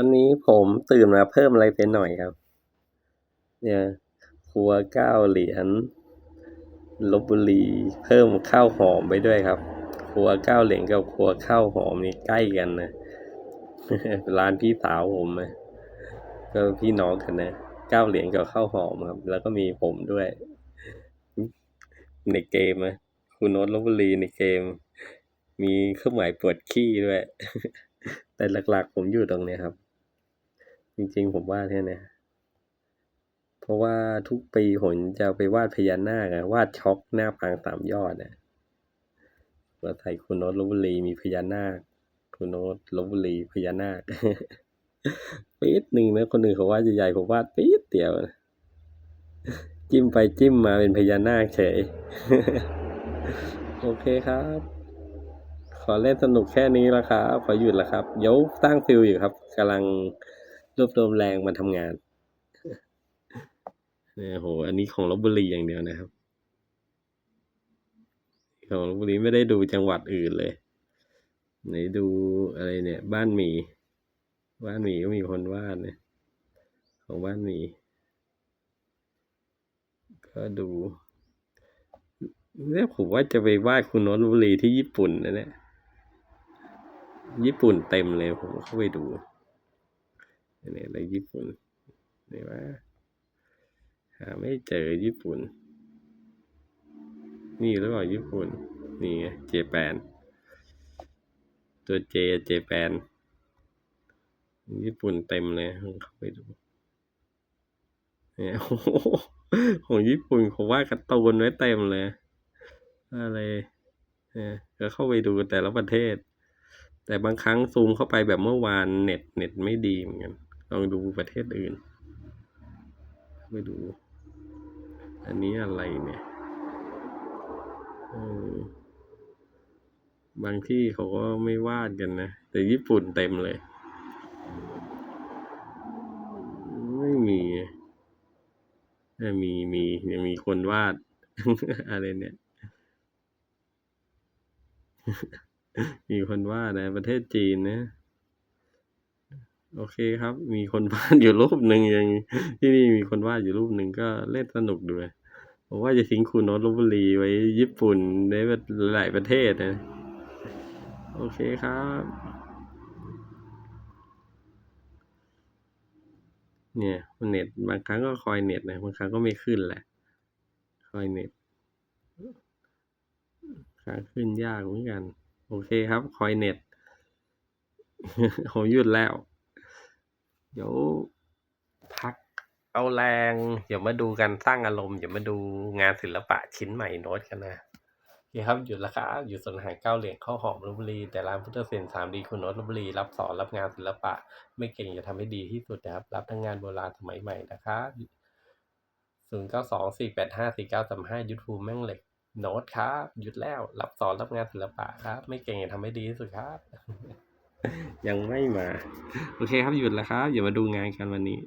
วันนี้ผมตื่นมาเพิ่มอะไรไปหน่อยครับ เนี่ยครัวเก้าเหรียญลบบุรีเพิ่มข้าวหอมไปด้วยครับ ครัวเก้าเหรียญกับครัวข้าวหอมนี่ใกล้กันนะร้านพี่สาวผมนะก็พี่น้องกันนะเก้าเหรียญกับข้าวหอมครับ แล้วก็มีผมด้วย ในเกมนะคุณโน้ตลบบุรีในเกม มีเครื่องหมายปวดขี้ด้วย แต่หลักๆผมอยู่ตรงนี้ครับ จริงๆ ผมวาดแค่เนี้เพราะว่าทุกปีผมจะไปวาดพญานาคอะวาดช็อกหน้าปางสามยอดอะว่าไทยคุณโนตลบบุรีมีพญานาค คุณโนตลบบุรีพญานาคปี๊ดหนึ่งนะคนอื่นเขาวาดใหญ่ๆผมวาดปี๊ดเดียวนะจิ้มไปจิ้มมาเป็นพญานาคเฉย โอเคครับ ขอเล่นสนุกแค่นี้ล้วครับ ขอหยุดล้วครับ เดี๋ยวตั้งฟิลอยู่ครับกำลัง รวบรวมแรงมาทำงานนี่โห อันนี้ของลบบุรีอย่างเดียวนะครับ ของลบบุรีไม่ได้ดูจังหวัดอื่นเลยไหนดูอะไรเนี่ย บ้านหมี บ้านหมีก็มีคนวาดเนี่ยของบ้านหมี ก็ดูเนี่ยผมว่าจะไปวาดคุณโนตลบบุรีที่ญี่ปุ่นนะเนี่ย ญี่ปุ่นเต็มเลยผมเข้าไปดู เนี่ยอะไรญี่ปุ่นนี่ว่าหาไม่เจอญี่ปุ่น นี่หรือเปล่าญี่ปุ่น นี่ไงเจแปน ตัวเจเจแปน ญี่ปุ่นเต็มเลยเข้าไปดูเนี่ยโอ้โหของญี่ปุ่นเขาวาดการ์ตูนไว้เต็มเลย อะไรเนี่ยก็เข้าไปดูแต่ละประเทศ แต่บางครั้งซูมเข้าไปแบบเมื่อวานเน็ตเน็ตไม่ดีเหมือนกัน ลองดูประเทศอื่น ไปดู อันนี้อะไรเนี่ยบางที่เขาก็ไม่วาดกันนะ แต่ญี่ปุ่นเต็มเลย ไม่มีมีมียังมีคนวาด อะไรเนี่ย มีคนวาดนะ ประเทศจีนนะ โอเคครับ มีคนวาดอยู่รูปหนึ่งยังที่นี่มีคนวาดอยู่รูปหนึ่งก็เล่นสนุกด้วยผมว่าจะทิ้งคุณโนตลบุรีไว้ญี่ปุ่นในหลายประเทศนะโอเคครับ เนี่ยเน็ตบางครั้งก็คอยเน็ตนะบางครั้งก็ไม่ขึ้นแหละ คอยเน็ตคร้งขึ้นยากเหมือนกัน โอเคครับ คอยเน็ตผมหยุดแล้ว เดี๋ยวพักเอาแรง เดี๋ยวมาดูกันสร้างอารมณ์เดี๋ยวมาดูงานศิลปะชิ้นใหม่โน้ตกันนะโอเคครับหยุดแล้วครับอยู่สวนหารเก้าเหรียญข้าวหอมลบบุรี แต่ร้านพุทธเซนสามดีคุณโน้ตลบบุรี รับสอนรับงานศิลปะ ไม่เก่งจะทำให้ดีที่สุดนะครับ รับทั้งงานโบราณสมัยใหม่นะครับศูนย์เก้าสองสี่แปดห้าสี่เก้าสามห้ายูทูบแม่งเหล็กโน้ตครับหยุดแล้ว รับสอนรับงานศิลปะครับ ไม่เก่งจะทำให้ดีที่สุดครับ ยังไม่มา โอเคครับหยุดแล้วครับอย่ามาดูงานกันวันนี้